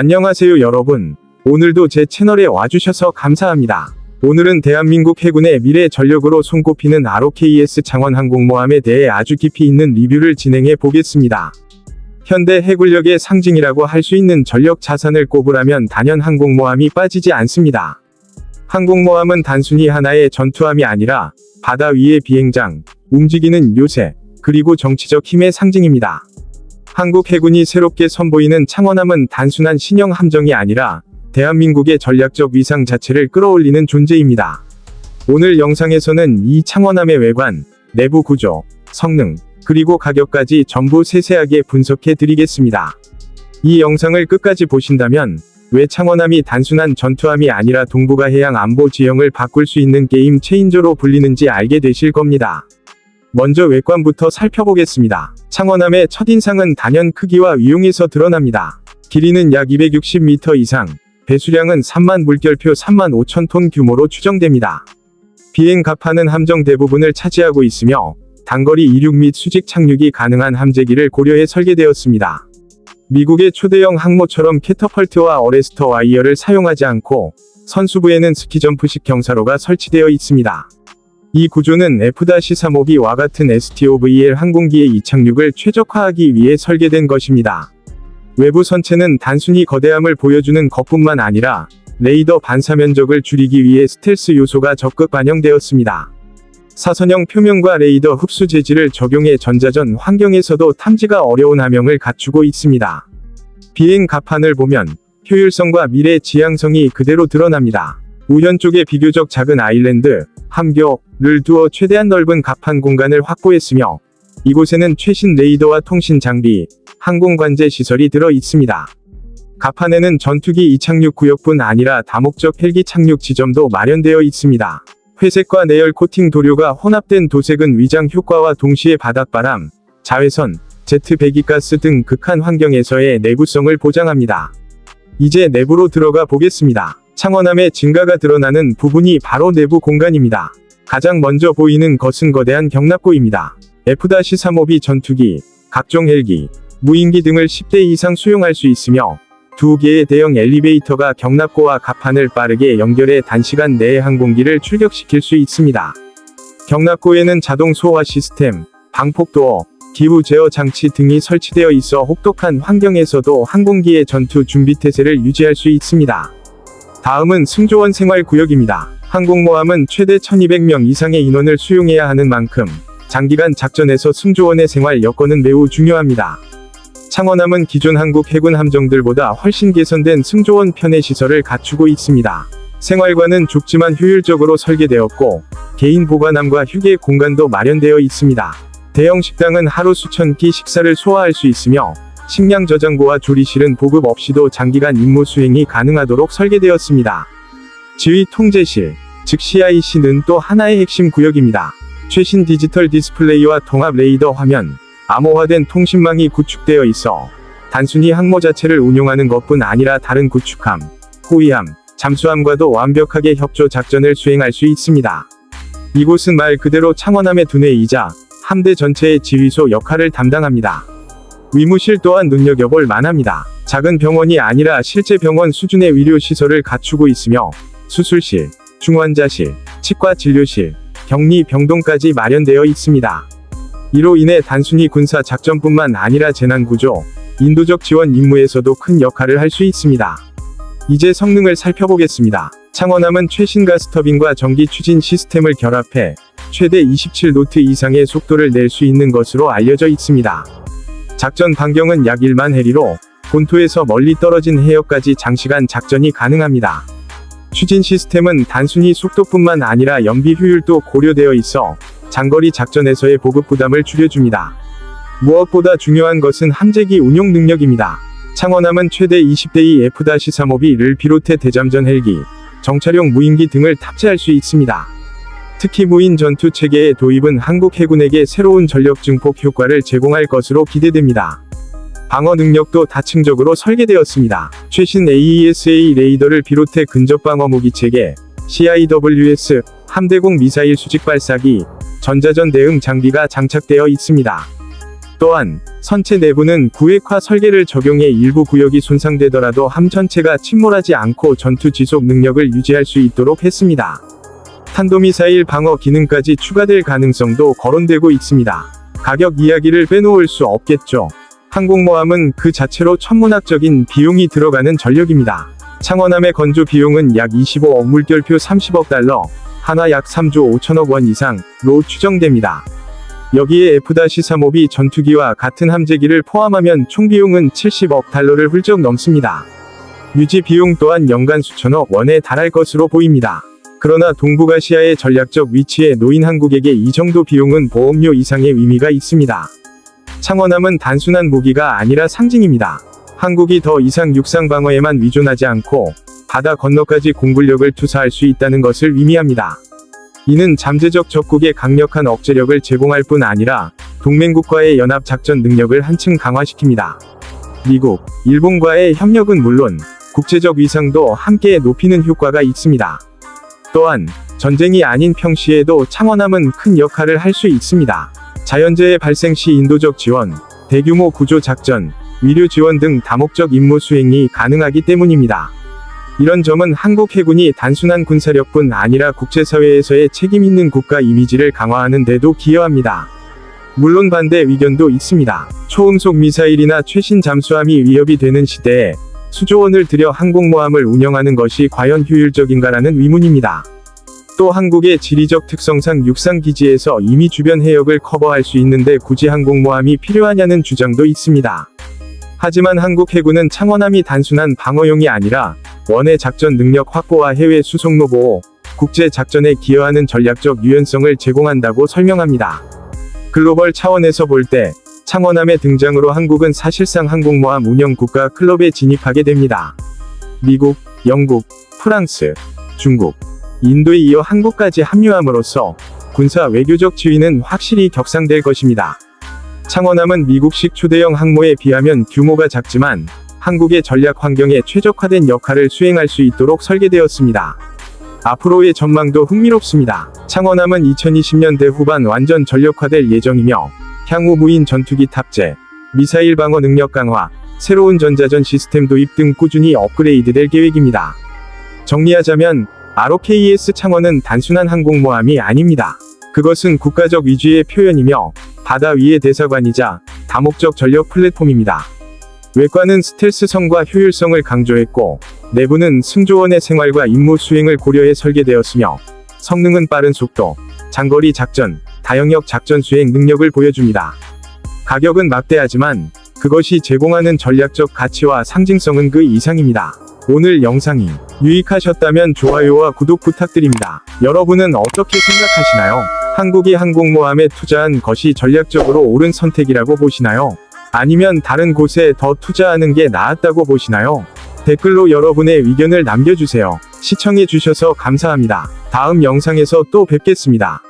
안녕하세요 여러분. 오늘도 제 채널에 와주셔서 감사합니다. 오늘은 대한민국 해군의 미래 전력으로 손꼽히는 ROKS 창원 항공모함에 대해 아주 깊이 있는 리뷰를 진행해 보겠습니다. 현대 해군력의 상징이라고 할 수 있는 전력 자산을 꼽으라면 단연 항공모함이 빠지지 않습니다. 항공모함은 단순히 하나의 전투함이 아니라 바다 위의 비행장, 움직이는 요새, 그리고 정치적 힘의 상징입니다. 한국 해군이 새롭게 선보이는 창원함은 단순한 신형 함정이 아니라 대한민국의 전략적 위상 자체를 끌어올리는 존재입니다. 오늘 영상에서는 이 창원함의 외관, 내부 구조, 성능, 그리고 가격까지 전부 세세하게 분석해 드리겠습니다. 이 영상을 끝까지 보신다면 왜 창원함이 단순한 전투함이 아니라 동북아 해양 안보 지형을 바꿀 수 있는 게임 체인저로 불리는지 알게 되실 겁니다. 먼저 외관부터 살펴보겠습니다. 창원함의 첫인상은 단연 크기와 위용에서 드러납니다. 길이는 약 260m 이상, 배수량은 3만 물결표 3만 5천 톤 규모로 추정됩니다. 비행 갑하는 함정 대부분을 차지하고 있으며 단거리 이륙 및 수직 착륙이 가능한 함재기를 고려해 설계되었습니다. 미국의 초대형 항모처럼 캐터펄트와 어레스터 와이어를 사용하지 않고 선수부에는 스키점프식 경사로가 설치되어 있습니다. 이 구조는 F-352와 같은 STOVL 항공기의 이착륙을 최적화하기 위해 설계된 것입니다. 외부 선체는 단순히 거대함을 보여주는 것뿐만 아니라 레이더 반사 면적을 줄이기 위해 스텔스 요소가 적극 반영되었습니다. 사선형 표면과 레이더 흡수 재질을 적용해 전자전 환경에서도 탐지가 어려운 함형을 갖추고 있습니다. 비행 갑판을 보면 효율성과 미래 지향성이 그대로 드러납니다. 우현 쪽에 비교적 작은 아일랜드, 함교를 두어 최대한 넓은 갑판 공간을 확보했으며 이곳에는 최신 레이더와 통신 장비, 항공 관제 시설이 들어 있습니다. 갑판에는 전투기 이착륙 구역뿐 아니라 다목적 헬기 착륙 지점도 마련되어 있습니다. 회색과 내열 코팅 도료가 혼합된 도색은 위장 효과와 동시에 바닥바람, 자외선, 제트 배기가스 등 극한 환경에서의 내구성을 보장합니다. 이제 내부로 들어가 보겠습니다. 창원함의 증가가 드러나는 부분이 바로 내부 공간입니다. 가장 먼저 보이는 것은 거대한 경납고입니다. F-352 전투기, 각종 헬기, 무인기 등을 10대 이상 수용할 수 있으며 두 개의 대형 엘리베이터가 경납고와 갑판을 빠르게 연결해 단시간 내에 항공기를 출격시킬 수 있습니다. 경납고에는 자동 소화 시스템, 방폭도어, 기후 제어 장치 등이 설치되어 있어 혹독한 환경에서도 항공기의 전투 준비 태세를 유지할 수 있습니다. 다음은 승조원 생활 구역입니다. 항공모함은 최대 1200명 이상의 인원을 수용해야 하는 만큼 장기간 작전에서 승조원의 생활 여건은 매우 중요합니다. 창원함은 기존 한국 해군 함정들보다 훨씬 개선된 승조원 편의 시설을 갖추고 있습니다. 생활관은 좁지만 효율적으로 설계되었고 개인 보관함과 휴게 공간도 마련되어 있습니다. 대형 식당은 하루 수천 끼 식사를 소화할 수 있으며 식량 저장고와 조리실은 보급 없이도 장기간 임무 수행이 가능하도록 설계되었습니다. 지휘 통제실, 즉 CIC는 또 하나의 핵심 구역입니다. 최신 디지털 디스플레이와 통합 레이더 화면, 암호화된 통신망이 구축되어 있어 단순히 항모 자체를 운용하는 것뿐 아니라 다른 구축함, 호위함, 잠수함과도 완벽하게 협조 작전을 수행할 수 있습니다. 이곳은 말 그대로 창원함의 두뇌이자 함대 전체의 지휘소 역할을 담당합니다. 위무실 또한 눈여겨볼 만합니다. 작은 병원이 아니라 실제 병원 수준의 의료 시설을 갖추고 있으며 수술실, 중환자실, 치과 진료실, 격리 병동까지 마련되어 있습니다. 이로 인해 단순히 군사 작전뿐만 아니라 재난구조, 인도적 지원 임무에서도 큰 역할을 할 수 있습니다. 이제 성능을 살펴보겠습니다. 창원함은 최신 가스터빈과 전기 추진 시스템을 결합해 최대 27노트 이상의 속도를 낼 수 있는 것으로 알려져 있습니다. 작전 반경은 약 1만 해리로 본토에서 멀리 떨어진 해역까지 장시간 작전이 가능합니다. 추진 시스템은 단순히 속도뿐만 아니라 연비 효율도 고려되어 있어 장거리 작전에서의 보급 부담을 줄여줍니다. 무엇보다 중요한 것은 함재기 운용 능력입니다. 창원함은 최대 20대의 F-352를 비롯해 대잠전 헬기, 정찰용 무인기 등을 탑재할 수 있습니다. 특히 무인 전투 체계의 도입은 한국 해군에게 새로운 전력 증폭 효과를 제공할 것으로 기대됩니다. 방어 능력도 다층적으로 설계되었습니다. 최신 AESA 레이더를 비롯해 근접 방어 무기 체계, CIWS, 함대공 미사일 수직 발사기, 전자전 대응 장비가 장착되어 있습니다. 또한 선체 내부는 구획화 설계를 적용해 일부 구역이 손상되더라도 함 전체가 침몰하지 않고 전투 지속 능력을 유지할 수 있도록 했습니다. 탄도미사일 방어 기능까지 추가될 가능성도 거론되고 있습니다. 가격 이야기를 빼놓을 수 없겠죠. 항공모함은 그 자체로 천문학적인 비용이 들어가는 전력입니다. 창원함의 건조 비용은 약 25억 물결표 30억 달러, 하나 약 3조 5천억 원 이상로 추정됩니다. 여기에 F-35B 전투기와 같은 함재기를 포함하면 총 비용은 70억 달러를 훌쩍 넘습니다. 유지 비용 또한 연간 수천억 원에 달할 것으로 보입니다. 그러나 동북아시아의 전략적 위치에 놓인 한국에게 이 정도 비용은 보험료 이상의 의미가 있습니다. 창원함은 단순한 무기가 아니라 상징입니다. 한국이 더 이상 육상 방어에만 위존하지 않고 바다 건너까지 공군력을 투사할 수 있다는 것을 의미합니다. 이는 잠재적 적국의 강력한 억제력을 제공할 뿐 아니라 동맹국과의 연합 작전 능력을 한층 강화시킵니다. 미국, 일본과의 협력은 물론 국제적 위상도 함께 높이는 효과가 있습니다. 또한 전쟁이 아닌 평시에도 창원함은 큰 역할을 할 수 있습니다. 자연재해 발생 시 인도적 지원, 대규모 구조 작전, 위료 지원 등 다목적 임무 수행이 가능하기 때문입니다. 이런 점은 한국 해군이 단순한 군사력뿐 아니라 국제사회에서의 책임 있는 국가 이미지를 강화하는 데도 기여합니다. 물론 반대 의견도 있습니다. 초음속 미사일이나 최신 잠수함이 위협이 되는 시대에 수조원을 들여 항공모함을 운영하는 것이 과연 효율적인가라는 의문입니다. 또 한국의 지리적 특성상 육상 기지에서 이미 주변 해역을 커버할 수 있는데 굳이 항공모함이 필요하냐는 주장도 있습니다. 하지만 한국 해군은 창원함이 단순한 방어용이 아니라 원의 작전 능력 확보와 해외 수송로 보호, 국제 작전에 기여하는 전략적 유연성을 제공한다고 설명합니다. 글로벌 차원에서 볼 때 창원함의 등장으로 한국은 사실상 항공모함 운영 국가 클럽에 진입하게 됩니다. 미국, 영국, 프랑스, 중국, 인도에 이어 한국까지 합류함으로써 군사 외교적 지위는 확실히 격상될 것입니다. 창원함은 미국식 초대형 항모에 비하면 규모가 작지만 한국의 전략 환경에 최적화된 역할을 수행할 수 있도록 설계되었습니다. 앞으로의 전망도 흥미롭습니다. 창원함은 2020년대 후반 완전 전력화될 예정이며 향후 무인 전투기 탑재, 미사일 방어 능력 강화, 새로운 전자전 시스템 도입 등 꾸준히 업그레이드될 계획입니다. 정리하자면 ROKS 창원은 단순한 항공모함이 아닙니다. 그것은 국가적 위주의 표현이며 바다 위의 대사관이자 다목적 전력 플랫폼입니다. 외관은 스텔스성과 효율성을 강조했고 내부는 승조원의 생활과 임무 수행을 고려해 설계되었으며 성능은 빠른 속도, 장거리 작전, 다영역 작전 수행 능력을 보여줍니다. 가격은 막대하지만 그것이 제공하는 전략적 가치와 상징성은 그 이상입니다. 오늘 영상이 유익하셨다면 좋아요와 구독 부탁드립니다. 여러분은 어떻게 생각하시나요? 한국이 항공모함에 투자한 것이 전략적으로 옳은 선택이라고 보시나요? 아니면 다른 곳에 더 투자하는 게 나았다고 보시나요? 댓글로 여러분의 의견을 남겨주세요. 시청해주셔서 감사합니다. 다음 영상에서 또 뵙겠습니다.